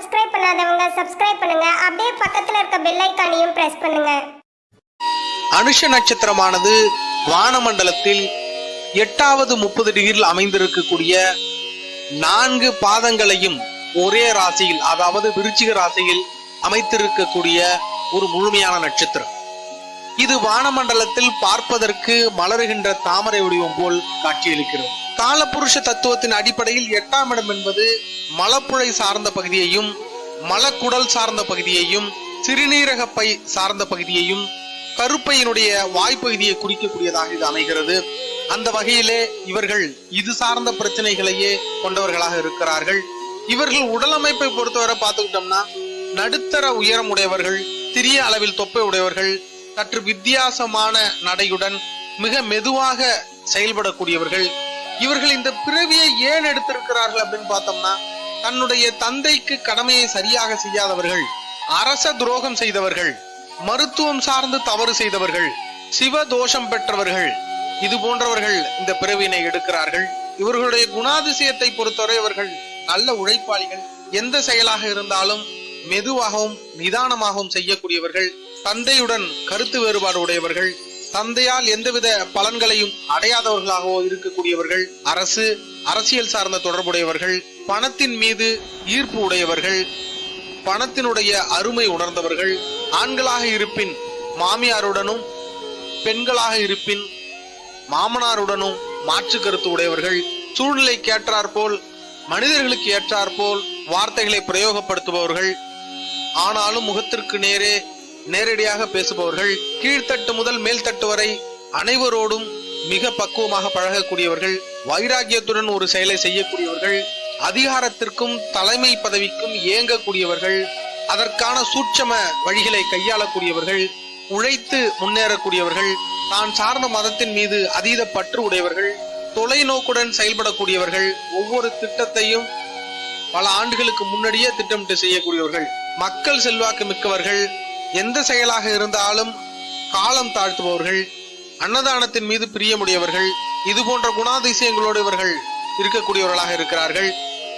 Subscribe பண்ணாதவங்க subscribe பண்ணுங்க. அப்படியே பக்கத்துல இருக்க பெல் ஐக்கானையும் பிரஸ் பண்ணுங்க. அனுஷ நட்சத்திரமானது வானமண்டலத்தில் எட்டாவது முப்பது டிகிரியில் அமைந்திருக்கக்கூடிய நான்கு பாதங்களையும் ஒரே ராசியில் அதாவது விருச்சிக ராசியில் அமைத்திருக்கக்கூடிய ஒரு முழுமையான நட்சத்திரம். இது வானமண்டலத்தில் பார்ப்பதற்கு மலருகின்ற தாமரை வடிவம் போல் காட்சியளிக்கிறது. காலபுருஷ தத்துவத்தின் அடிப்படையில் எட்டாம் இடம் என்பது மலப்புழை சார்ந்த பகுதியையும் மலக்குடல் சார்ந்த பகுதியையும் சிறுநீரகப்பை சார்ந்த பகுதியையும் கருப்பையினுடைய வாய்ப்பகுதியை குறிக்கக்கூடியதாக இது அமைகிறது. அந்த வகையிலே இவர்கள் இது சார்ந்த பிரச்சனைகளையே கொண்டவர்களாக இருக்கிறார்கள். இவர்கள் உடலமைப்பை பொறுத்தவரை பார்த்துக்கிட்டோம்னா நடுத்தர உயரம் உடையவர்கள் சிறிய அளவில் தொப்பை உடையவர்கள் சற்று வித்தியாசமான நடையுடன் மிக மெதுவாக செயல்படக்கூடியவர்கள் இவர்கள் இந்த பிறவியை ஏன் எடுத்திருக்கிறார்கள் அப்படின்னு பார்த்தோம்னா தன்னுடைய தந்தைக்கு கடமையை சரியாக செய்யாதவர்கள் அரச துரோகம் செய்தவர்கள் மருத்துவம் சார்ந்து தவறு செய்தவர்கள் சிவ தோஷம் பெற்றவர்கள் இது போன்றவர்கள் இந்த பிறவியினை எடுக்கிறார்கள். இவர்களுடைய குணாதிசயத்தை பொறுத்தவரை இவர்கள் நல்ல உழைப்பாளிகள். எந்த செயலாக இருந்தாலும் மெதுவாகவும் நிதானமாகவும் செய்யக்கூடியவர்கள். தந்தையுடன் கருத்து வேறுபாடு உடையவர்கள். தந்தையால் எந்தவித பலன்களையும் அடையாதவர்களாகவோ இருக்கக்கூடியவர்கள் அரசு அரசியல் சார்ந்த தொடர்புடையவர்கள் பணத்தின் மீது ஈர்ப்பு உடையவர்கள் பணத்தினுடைய அருமை உணர்ந்தவர்கள் ஆண்களாக இருப்பின் மாமியாருடனும் பெண்களாக இருப்பின் மாமனாருடனும் மாற்று கருத்து உடையவர்கள் சூழ்நிலைக்கு ஏற்றாற்போல் மனிதர்களுக்கு ஏற்றாற்போல் வார்த்தைகளை பிரயோகப்படுத்துபவர்கள். ஆனாலும் முகத்திற்கு நேரே நேரடியாக பேசுபவர்கள் கீழ்த்தட்டு முதல் மேல்தட்டு வரை அனைவரோடும் மிக பக்குவமாக பழகக்கூடியவர்கள் வைராகியத்துடன் ஒரு செயலை செய்யக்கூடியவர்கள் அதிகாரத்திற்கும் தலைமை பதவிக்கும் இயங்கக்கூடியவர்கள் அதற்கான சூட்சம வழிகளை கையாளக்கூடியவர்கள் உழைத்து முன்னேறக்கூடியவர்கள் தான் சார்ந்த மதத்தின் மீது அதீத பற்று உடையவர்கள் தொலைநோக்குடன் செயல்படக்கூடியவர்கள் ஒவ்வொரு திட்டத்தையும் பல ஆண்டுகளுக்கு முன்னாடியே திட்டமிட்டு செய்யக்கூடியவர்கள் மக்கள் செல்வாக்கு மிக்கவர்கள் எந்த செயலாக இருந்தாலும் காலம் தாழ்த்துபவர்கள் அன்னதானத்தின் மீது பிரியமுடையவர்கள் இது போன்ற குணாதிசயங்களோடு இவர்கள் இருக்கக்கூடியவர்களாக இருக்கிறார்கள்.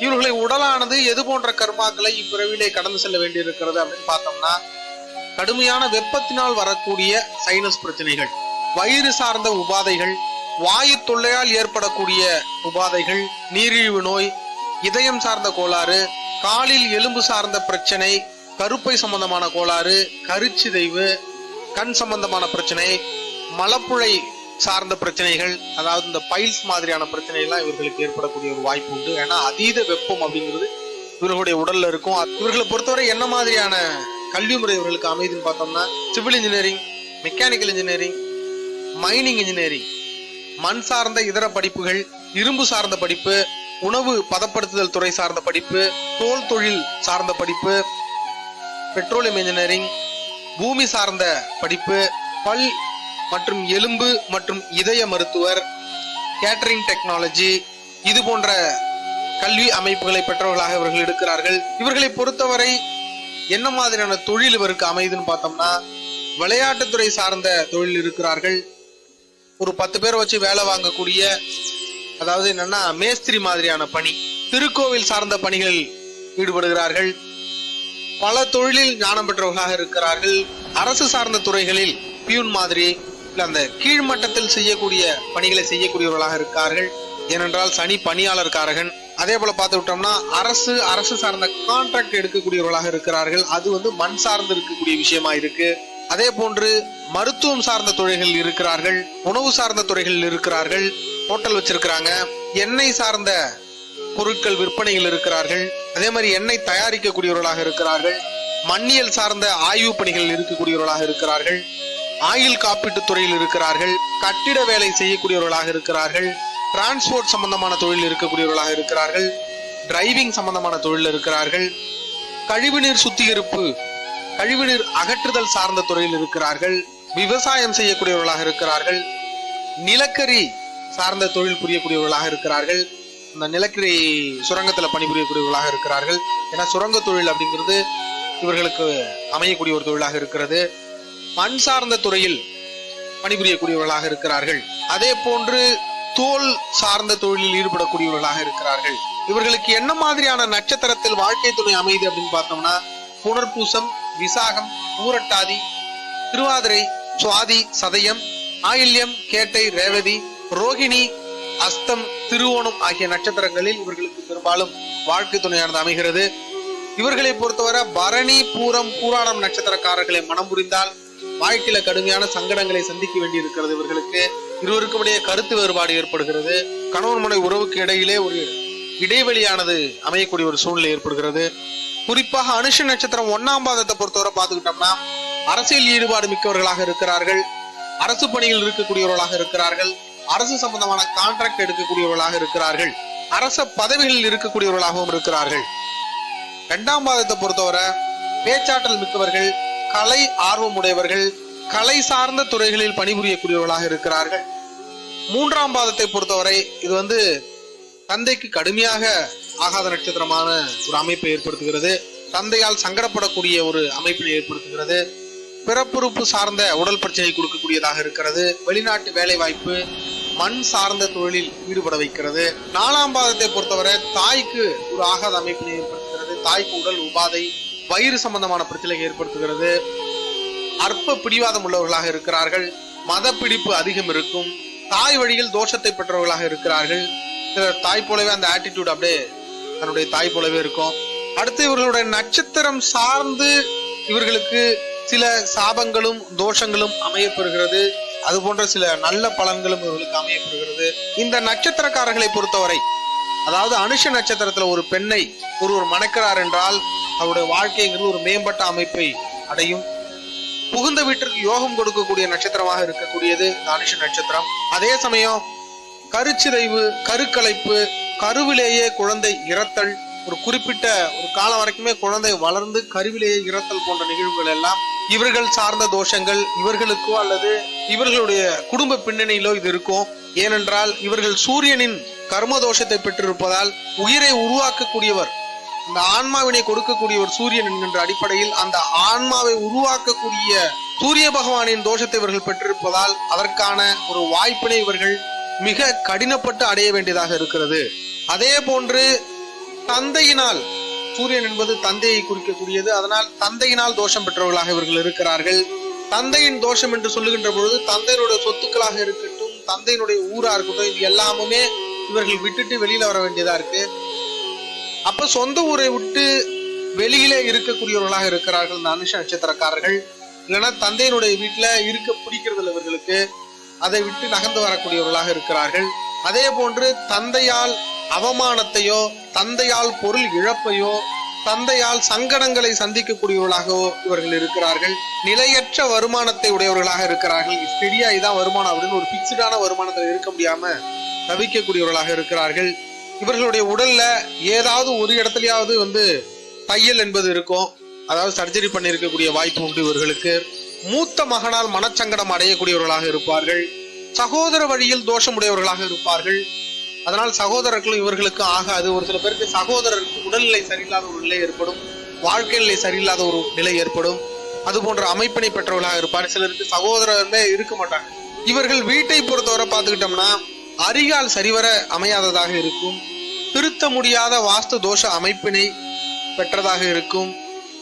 இவர்களை உடலானது எது போன்ற கர்மாக்களை இப்பிறவிலே கடந்து செல்ல வேண்டியிருக்கிறது அப்படின்னு பார்த்தோம்னா கடுமையான வெப்பத்தினால் வரக்கூடிய சைனஸ் பிரச்சனைகள் வயிறு சார்ந்த உபாதைகள் வாயு தொல்லையால் ஏற்படக்கூடிய உபாதைகள் நீரிழிவு நோய் இதயம் சார்ந்த கோளாறு காலில் எலும்பு சார்ந்த பிரச்சனை கருப்பை சம்பந்தமான கோளாறு கருச்சிதைவு கண் சம்பந்தமான பிரச்சனை மலப்புழை சார்ந்த பிரச்சனைகள் அதாவது இந்த பைல்ஸ் மாதிரியான பிரச்சனைகள்லாம் இவர்களுக்கு ஏற்படக்கூடிய ஒரு வாய்ப்பு உண்டு. ஏன்னா அதீத வெப்பம் அப்படிங்கிறது இவர்களுடைய உடல்ல இருக்கும். இவர்களை பொறுத்தவரை என்ன மாதிரியான கல்வி முறை இவர்களுக்கு அமைதுன்னு பார்த்தோம்னா civil engineering mechanical engineering mining engineering மண் சார்ந்த இதர படிப்புகள் இரும்பு சார்ந்த படிப்பு உணவு பதப்படுத்துதல் துறை சார்ந்த படிப்பு தோல் தொழில் சார்ந்த படிப்பு பெட்ரோலியம் இன்ஜினியரிங் பூமி சார்ந்த படிப்பு பல் மற்றும் எலும்பு மற்றும் இதய மருத்துவர் கேட்டரிங் டெக்னாலஜி இது போன்ற கல்வி அமைப்புகளை பெற்றவர்களாக இவர்கள் எடுக்கிறார்கள் இவர்களை பொறுத்தவரை என்ன மாதிரியான தொழில் இவருக்கு அமையுதுன்னு பார்த்தோம்னா விளையாட்டுத்துறை சார்ந்த தொழில் இருக்கிறார்கள். ஒரு பத்து பேர் வச்சு வேலை வாங்கக்கூடிய அதாவது என்னன்னா மேஸ்திரி மாதிரியான பணி திருக்கோவில் சார்ந்த பணிகளில் ஈடுபடுகிறார்கள். பல தொழிலில் ஞானம் பெற்றவர்களாக இருக்கிறார்கள். அரசு சார்ந்த துறைகளில் பியூன் மாதிரி அந்த கீழ்மட்டத்தில் செய்யக்கூடிய பணிகளை செய்யக்கூடியவர்களாக இருக்கார்கள். ஏனென்றால் சனி பணியாளர் காரகன் அதே போல பார்த்து விட்டோம்னா அரசு அரசு சார்ந்த கான்ட்ராக்ட் எடுக்கக்கூடியவர்களாக இருக்கிறார்கள். அது வந்து மண் சார்ந்து இருக்கக்கூடிய விஷயமா இருக்கு. அதே போன்று மருத்துவம் சார்ந்த துறைகள் இருக்கிறார்கள். உணவு சார்ந்த துறைகள் இருக்கிறார்கள். ஹோட்டல் வச்சிருக்கிறாங்க. எண்ணெய் சார்ந்த பொருட்கள் விற்பனையில் இருக்கிறார்கள். அதே மாதிரி எண்ணெய் தயாரிக்கக்கூடியவர்களாக இருக்கிறார்கள். மண்ணியல் சார்ந்த ஆய்வு பணிகள் இருக்கக்கூடியவர்களாக இருக்கிறார்கள். ஆயில் காப்பீட்டு துறையில் இருக்கிறார்கள். கட்டிட வேலை செய்யக்கூடியவர்களாக இருக்கிறார்கள். டிரான்ஸ்போர்ட் சம்பந்தமான தொழில் இருக்கக்கூடியவர்களாக இருக்கிறார்கள். டிரைவிங் சம்பந்தமான தொழில் இருக்கிறார்கள். கழிவுநீர் சுத்திகரிப்பு கழிவுநீர் அகற்றுதல் சார்ந்த துறையில் இருக்கிறார்கள். விவசாயம் செய்யக்கூடியவர்களாக இருக்கிறார்கள். நிலக்கரி சார்ந்த தொழில் புரியக்கூடியவர்களாக இருக்கிறார்கள். இந்த நிலக்கரி சுரங்கத்துல பணிபுரியக்கூடியவர்களாக இருக்கிறார்கள். ஏன்னா சுரங்க தொழில் அப்படிங்கிறது இவர்களுக்கு அமையக்கூடிய ஒரு தொழிலாக இருக்கிறது. மண் சார்ந்த துறையில் பணிபுரியக்கூடியவர்களாக இருக்கிறார்கள். அதே போன்று தோல் சார்ந்த தொழிலில் ஈடுபடக்கூடியவர்களாக இருக்கிறார்கள். இவர்களுக்கு என்ன மாதிரியான நட்சத்திரத்தில் வாழ்க்கை துணை அமையுது அப்படின்னு பார்த்தோம்னா புனர்பூசம் விசாகம் ஊரட்டாதி திருவாதிரை சுவாதி சதயம் ஆயில்யம் கேட்டை ரேவதி ரோகிணி அஸ்தம் திருவோணம் ஆகிய நட்சத்திரங்களில் இவர்களுக்கு பெரும்பாலும் வாழ்க்கை துணையானது அமைகிறது. இவர்களை பொறுத்தவரை பரணி பூரம் பூராடம் நட்சத்திரக்காரர்களை மனம் புரிந்தால் வாழ்க்கையில கடுமையான சங்கடங்களை சந்திக்க வேண்டி இருக்கிறது இவர்களுக்கு. இருவருக்கும் இடையே கருத்து வேறுபாடு ஏற்படுகிறது. கணவன் மனை உறவுக்கு இடையிலே ஒரு இடைவெளியானது அமையக்கூடிய ஒரு சூழ்நிலை ஏற்படுகிறது. குறிப்பாக அனுஷ நட்சத்திரம் ஒன்னாம் பாதத்தை பொறுத்தவரை பார்த்துக்கிட்டோம்னா அரசியல் ஈடுபாடு மிக்கவர்களாக இருக்கிறார்கள். அரசு பணியில் இருக்கக்கூடியவர்களாக இருக்கிறார்கள். அரசு சம்பந்தமான கான்ட்ராக்ட் எடுக்கக்கூடியவர்களாக இருக்கிறார்கள். அரச பதவிகளில் இருக்கக்கூடியவர்களாகவும் இருக்கிறார்கள். இரண்டாம் பாதத்தை பொறுத்தவரை பேச்சாற்றல் மிக்கவர்கள் கலை ஆர்வம் உடையவர்கள் கலை சார்ந்த துறைகளில் பணிபுரியக்கூடியவர்களாக இருக்கிறார்கள். மூன்றாம் பாதத்தை பொறுத்தவரை இது வந்து தந்தைக்கு கடுமையாக ஆகாத நட்சத்திரமான ஒரு அமைப்பை ஏற்படுத்துகிறது. தந்தையால் சங்கடப்படக்கூடிய ஒரு அமைப்பினை ஏற்படுத்துகிறது. பிறப்புறுப்பு சார்ந்த உடல் பிரச்சனை கொடுக்கக்கூடியதாக இருக்கிறது. வெளிநாட்டு வேலை வாய்ப்பு மண் சார்ந்த தொழிலில் ஈடுபட வைக்கிறது. நாலாம் பாதத்தை பொறுத்தவரை தாய்க்கு ஒரு ஆகாத அமைப்பினை ஏற்படுத்துகிறது. தாய்க்கு உடல் உபாதை வயிறு சம்பந்தமான பிரச்சனைகளை ஏற்படுத்துகிறது. அற்ப பிடிவாதம் உள்ளவர்களாக இருக்கிறார்கள். மத பிடிப்பு அதிகம் இருக்கும். தாய் வழியில் தோஷத்தை பெற்றவர்களாக இருக்கிறார்கள். சிலர் தாய் போலவே அந்த ஆட்டிடியூட் அப்படியே தன்னுடைய தாய் போலவே இருக்கும். அடுத்து இவர்களுடைய நட்சத்திரம் சார்ந்து இவர்களுக்கு சில சாபங்களும் தோஷங்களும் அமையப்பெறுகிறது அது போன்ற சில நல்ல பலன்களும் இவர்களுக்கு அமையப்படுகிறது இந்த நட்சத்திரக்காரர்களை பொறுத்தவரை அதாவது அனுஷ நட்சத்திரத்துல ஒரு பெண்ணை ஒருவர் மணக்கிறார் என்றால் அவருடைய வாழ்க்கைங்கிறது ஒரு மேம்பட்ட அமைப்பை அடையும். புகுந்த வீட்டிற்கு யோகம் கொடுக்கக்கூடிய நட்சத்திரமாக இருக்கக்கூடியது இந்த அனுஷ நட்சத்திரம். அதே சமயம் கருச்சிதைவு கருக்கலைப்பு கருவிலேயே குழந்தை இறத்தல் ஒரு குறிப்பிட்ட ஒரு காலம் வரைக்குமே குழந்தை வளர்ந்து கருவிலேயே இறத்தல் போன்ற நிகழ்வுகள் எல்லாம் இவர்கள் சார்ந்த தோஷங்கள் இவர்களுக்கோ அல்லது இவர்களுடைய குடும்ப பின்னணியிலோ இது இருக்கும் ஏனென்றால் இவர்கள் சூரியனின் கர்ம தோஷத்தை பெற்றிருப்பதால் உயிரை உருவாக்கக்கூடியவர் இந்த ஆன்மாவினை கொடுக்கக்கூடியவர் சூரியன் என்கின்ற அடிப்படையில் அந்த ஆன்மாவை உருவாக்கக்கூடிய சூரிய பகவானின் தோஷத்தை இவர்கள் பெற்றிருப்பதால் அதற்கான ஒரு வாய்ப்பினை இவர்கள் மிக கடினப்பட்டு அடைய வேண்டியதாக இருக்கிறது. அதே போன்று தந்தையினால் சூரியன் என்பது தந்தையை குறிக்கக்கூடியது. அதனால் தந்தையினால் தோஷம் பெற்றவர்களாக இவர்கள் இருக்கிறார்கள். தந்தையின் தோஷம் என்று சொல்லுகின்ற பொழுது தந்தையினுடைய சொத்துக்களாக இருக்கட்டும் தந்தையினுடைய ஊரா இருக்கட்டும் இது எல்லாமுமே இவர்கள் விட்டுட்டு வெளியில வர வேண்டியதா இருக்கு. அப்ப சொந்த ஊரை விட்டு வெளியிலே இருக்கக்கூடியவர்களாக இருக்கிறார்கள் இந்த அனுஷ நட்சத்திரக்காரர்கள். இல்லைன்னா தந்தையினுடைய வீட்டுல இருக்க பிடிக்கிறது இவர்களுக்கு. அதை விட்டு நகர்ந்து வரக்கூடியவர்களாக இருக்கிறார்கள். அதே போன்று தந்தையால் அவமானத்தையோ தந்தையால் பொருள் இழப்பையோ தந்தையால் சங்கடங்களை சந்திக்கக்கூடியவர்களாகவோ இவர்கள் இருக்கிறார்கள். நிலையற்ற வருமானத்தை உடையவர்களாக இருக்கிறார்கள். ஸ்டெடியா இதான் வருமானம் அப்படின்னு ஒரு பிக்சடான வருமானத்தில் இருக்க முடியாம தவிக்கக்கூடியவர்களாக இருக்கிறார்கள். இவர்களுடைய உடல்ல ஏதாவது ஒரு இடத்துலயாவது வந்து தையல் என்பது இருக்கும். அதாவது சர்ஜரி பண்ணியிருக்கக்கூடிய வாய்ப்பு உண்டு இவர்களுக்கு. மூத்த மகனால் மனச்சங்கடம் அடையக்கூடியவர்களாக இருப்பார்கள். சகோதர வழியில் தோஷமுடையவர்களாக இருப்பார்கள். அதனால் சகோதரர்களும் இவர்களுக்கு ஆகாது. ஒரு சில பேருக்கு சகோதரருக்கு உடல்நிலை சரியில்லாத ஒரு நிலை ஏற்படும். வாழ்க்கை நிலை சரியில்லாத ஒரு நிலை ஏற்படும். அது போன்ற அமைப்பினை பெற்றவர்களாக இருப்பார். சிலருக்கு சகோதரமே இருக்க மாட்டாங்க. இவர்கள் வீட்டை பொறுத்தவரை பார்த்துக்கிட்டோம்னா அரிகால் சரிவர அமையாததாக இருக்கும். திருத்த முடியாத வாஸ்து தோஷ அமைப்பினை பெற்றதாக இருக்கும்.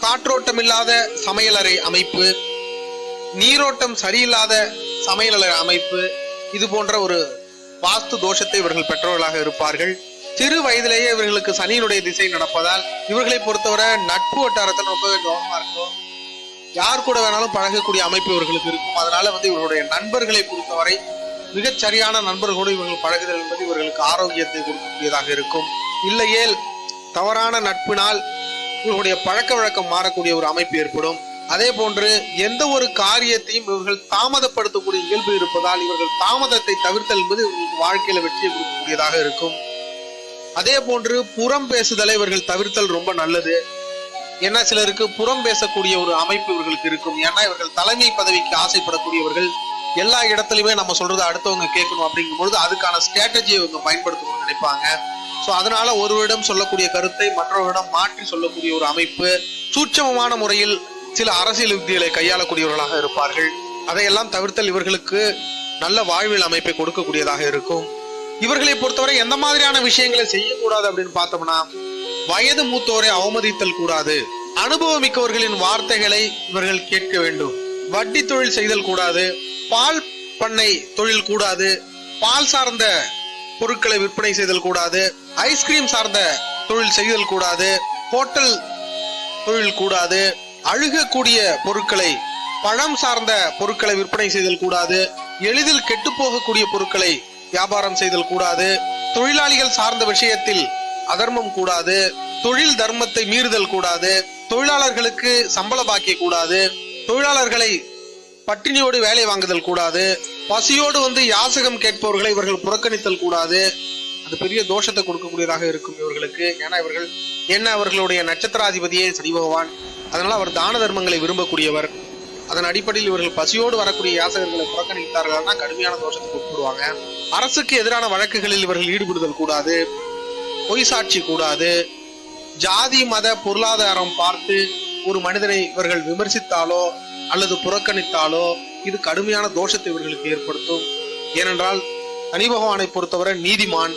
காற்றோட்டமில்லாத சமையலறை அமைப்பு நீரோட்டம் சரியில்லாத சமையலறை அமைப்பு இது போன்ற ஒரு வாஸ்து தோஷத்தை இவர்கள் பெற்றவர்களாக இருப்பார்கள். சிறு வயதிலேயே இவர்களுக்கு சனியினுடைய திசை நடப்பதால் இவர்களை பொறுத்தவரை நட்பு வட்டாரத்தில் ரொம்பவே கவனமா இருக்கும் யார் கூட வேணாலும் பழகக்கூடிய அமைப்பு இவர்களுக்கு இருக்கும். அதனால வந்து இவர்களுடைய நண்பர்களை பொறுத்தவரை மிகச் சரியான நண்பர்களோடு இவர்கள் பழகுதல் என்பது இவர்களுக்கு ஆரோக்கியத்தை கொடுக்கக்கூடியதாக இருக்கும். இல்லையேல் தவறான நட்பினால் இவர்களுடைய பழக்க வழக்கம் மாறக்கூடிய ஒரு அமைப்பு ஏற்படும். அதே போன்று எந்த ஒரு காரியத்தையும் இவர்கள் தாமதப்படுத்தக்கூடிய இயல்பு இருப்பதால் இவர்கள் தாமதத்தை தவிர்த்தல் என்பது இவர்களுக்கு வாழ்க்கையில வெற்றியை கொடுக்கக்கூடியதாக இருக்கும். அதே போன்று புறம் பேசுதலை இவர்கள் தவிர்த்தல் ரொம்ப நல்லது. ஏன்னா சிலருக்கு புறம் பேசக்கூடிய ஒரு அமைப்பு இவர்களுக்கு இருக்கும். ஏன்னா இவர்கள் தலைமை பதவிக்கு ஆசைப்படக்கூடியவர்கள் எல்லா இடத்துலையுமே நம்ம சொல்றது அடுத்தவங்க கேட்கணும் அப்படிங்கும் பொழுது அதுக்கான ஸ்ட்ராட்டஜியை இவங்க பயன்படுத்தணும்னு நினைப்பாங்க. ஸோ அதனால ஒருவரிடம் சொல்லக்கூடிய கருத்தை மற்றவரிடம் மாற்றி சொல்லக்கூடிய ஒரு அமைப்பு சூட்சமமான முறையில் சில அரசியல் யுக்திகளை கையாளக்கூடியவர்களாக இருப்பார்கள். அதையெல்லாம் தவிர்த்தல் இவர்களுக்கு நல்ல வாழ்வியல் அமைப்பை கொடுக்கக்கூடியதாக இருக்கும். இவர்களை பொறுத்தவரை எந்த மாதிரியான விஷயங்களை செய்யக்கூடாது அப்படின்னு பார்த்தோம்னா வயது மூத்தோரை அவமதித்தல் கூடாது. அனுபவம் மிக்கவர்களின் வார்த்தைகளை இவர்கள் கேட்க வேண்டும். வட்டி தொழில் செய்தல் கூடாது. பால் பண்ணை தொழில் கூடாது. பால் சார்ந்த பொருட்களை விற்பனை செய்தல் கூடாது. ஐஸ்கிரீம் சார்ந்த தொழில் செய்தல் கூடாது. ஹோட்டல் தொழில் கூடாது. அழுகக்கூடிய பொருட்களை பழம் சார்ந்த பொருட்களை விற்பனை செய்தல் கூடாது எளிதில் கெட்டு போகக்கூடிய பொருட்களை வியாபாரம் செய்தல் கூடாது தொழிலாளிகள் சார்ந்த விஷயத்தில் அதர்மம் கூடாது தொழில் தர்மத்தை மீறுதல் கூடாது தொழிலாளர்களுக்கு சம்பள பாக்கிய கூடாது தொழிலாளர்களை பட்டினியோடு வேலை வாங்குதல் கூடாது பசியோடு வந்து யாசகம் கேட்பவர்களை இவர்கள் புறக்கணித்தல் கூடாது. அது பெரிய தோஷத்தை கொடுக்கக்கூடியதாக இருக்கும் இவர்களுக்கு. ஏன்னா இவர்கள் என்ன அவர்களுடைய நட்சத்திராதிபதியே சனி பகவான். அதனால் அவர் தான தர்மங்களை விரும்பக்கூடியவர். அதன் அடிப்படையில் இவர்கள் பசியோடு வரக்கூடிய யாசகர்களை புறக்கணித்தார்கள்னா கடுமையான தோஷத்துக்கு உட்படுவாங்க அரசுக்கு எதிரான வழக்குகளில் இவர்கள் ஈடுபடுதல் கூடாது. பொய் சாட்சி கூடாது. ஜாதி மத பொருளாதாரம் பார்த்து ஒரு மனிதனை இவர்கள் விமர்சித்தாலோ அல்லது புறக்கணித்தாலோ இது கடுமையான தோஷத்தை இவர்களுக்கு ஏற்படுத்தும். ஏனென்றால் தனி பகவானை பொறுத்தவரை நீதிமான்.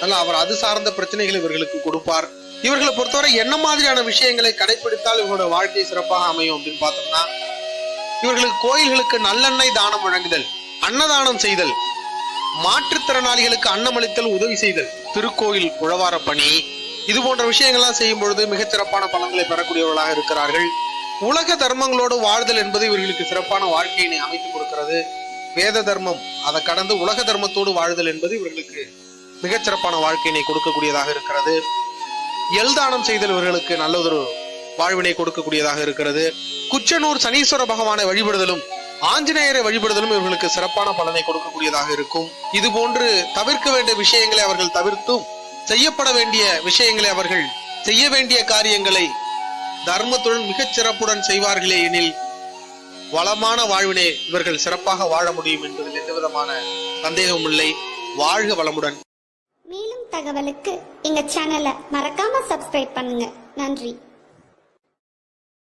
அதனால் அவர் அது சார்ந்த பிரச்சனைகளை இவர்களுக்கு கொடுப்பார். இவர்களை பொறுத்தவரை என்ன மாதிரியான விஷயங்களை கடைபிடித்தால் இவங்களோட வாழ்க்கை சிறப்பாக அமையும் அப்படின்னு பார்த்தோம்னா இவர்களுக்கு கோயில்களுக்கு நல்லெண்ணெய் தானம் வழங்குதல் அன்னதானம் செய்தல் மாற்றுத்திறனாளிகளுக்கு அன்னமளித்தல் உதவி செய்தல் திருக்கோயில் உழவார பணி இது போன்ற விஷயங்கள்லாம் செய்யும் பொழுது மிகச்சிறப்பான பலன்களை பெறக்கூடியவர்களாக இருக்கிறார்கள். உலக தர்மங்களோடு வாழ்தல் என்பது இவர்களுக்கு சிறப்பான வாழ்க்கையினை அமைத்துக் கொடுக்கிறது. வேத தர்மம் அதை கடந்து உலக தர்மத்தோடு வாழ்தல் என்பது இவர்களுக்கு மிகச்சிறப்பான வாழ்க்கையினை கொடுக்கக்கூடியதாக இருக்கிறது. எல்தானம் செய்தல் இவர்களுக்கு நல்லதொரு வாழ்வினை கொடுக்கக்கூடியதாக இருக்கிறது. குச்சனூர் சனீஸ்வர பகவானை வழிபடுதலும் ஆஞ்சநேயரை வழிபடுதலும் இவர்களுக்கு சிறப்பான பலனை கொடுக்கக்கூடியதாக இருக்கும். இது போன்று தவிர்க்க வேண்டிய விஷயங்களை அவர்கள் தவிர்த்தும் செய்யப்பட வேண்டிய விஷயங்களை அவர்கள் செய்ய வேண்டிய காரியங்களை தர்மத்துடன் மிகச் சிறப்புடன் செய்வார்களே எனில் வளமான வாழ்வினை இவர்கள் சிறப்பாக வாழ முடியும் என்பதில் எந்த விதமான சந்தேகமும் இல்லை வாழ்க வளமுடன். தகவலுக்கு எங்க சேனலை மறக்காம சப்ஸ்கிரைப் பண்ணுங்க. நன்றி.